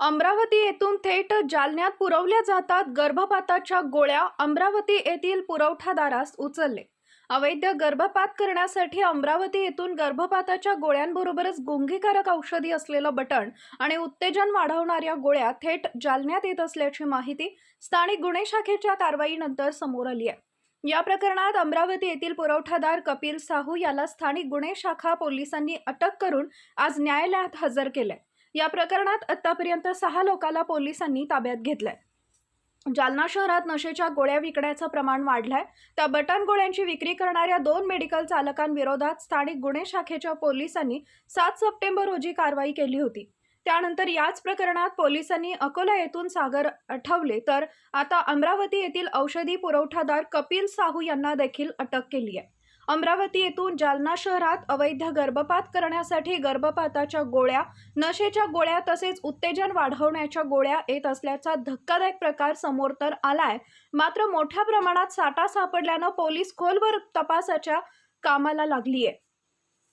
अमरावती येथून थेट जालन्यात पुरवल्या जातात गर्भपाताच्या गोळ्या. अमरावती येथील पुरवठादारास उचलले. अवैध गर्भपात करण्यासाठी अमरावती येथून गर्भपाताच्या गोळ्यांबरोबरच गुंगीकारक औषधी असलेलं बटण आणि उत्तेजन वाढवणाऱ्या गोळ्या थेट जालन्यात येत असल्याची माहिती स्थानिक गुन्हे शाखेच्या कारवाईनंतर समोर आली आहे. या प्रकरणात अमरावती येथील पुरवठादार कपिल साहू याला स्थानिक गुन्हे शाखा पोलिसांनी अटक करून आज न्यायालयात हजर केले या प्रकरणात आतापर्यंत सहा लोकांना पोलिसांनी ताब्यात घेतलंय. जालना शहरात नशेच्या गोळ्या विकण्याचं प्रमाण वाढलंय. त्या बटन गोळ्यांची विक्री करणाऱ्या दोन मेडिकल चालकांविरोधात स्थानिक गुन्हे शाखेच्या पोलिसांनी सात सप्टेंबर रोजी कारवाई केली होती. त्यानंतर याच प्रकरणात पोलिसांनी अकोला येथून सागर आठवले तर आता अमरावती येथील औषधी पुरवठादार कपिल साहू यांना देखील अटक केली आहे. अमरावती येथून जालना शहरात अवैध गर्भपात करण्यासाठी गर्भपाताच्या गोळ्या नशेच्या गोळ्या तसेच उत्तेजन वाढवण्याच्या गोळ्या येत असल्याचा धक्कादायक प्रकार समोर तर आलाय. मात्र मोठ्या प्रमाणात साठा सापडल्यानं पोलीस खोलवर तपासाच्या कामाला लागली आहे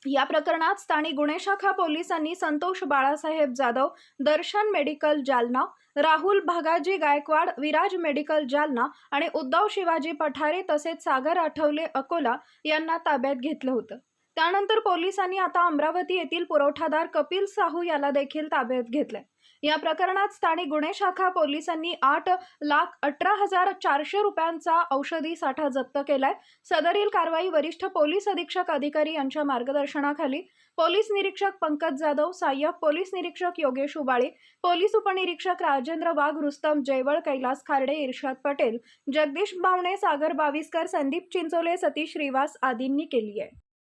या प्रकरणात स्थानिक गुन्हे शाखा पोलिसांनी संतोष बाळासाहेब जाधव दर्शन मेडिकल जालना राहुल भागाजी गायकवाड विराज मेडिकल जालना आणि उद्धव शिवाजी पठारे तसेच सागर आठवले अकोला यांना ताब्यात घेतलं होतं. त्यानंतर पोलिसांनी आता अमरावती येथील पुरवठादार कपिल साहू याला देखील ताब्यात घेतलंय. या प्रकरणात स्थानिक गुन्हे शाखा पोलिसांनी आठ लाख अठरा हजार चारशे रुपयांचा औषधी साठा जप्त केलाय. सदरील कारवाई वरिष्ठ पोलीस अधीक्षक अधिकारी यांच्या मार्गदर्शनाखाली. पोलीस निरीक्षक पंकज जाधव सहाय्यक पोलीस निरीक्षक योगेश उबाळे पोलीस उपनिरीक्षक राजेंद्र वाघ रुस्तम जयवळ कैलास खार्डे इर्शाद पटेल जगदीश बावणे सागर बाविस्कर संदीप चिंचोले सतीश श्रीवास आदींनी केली आहे.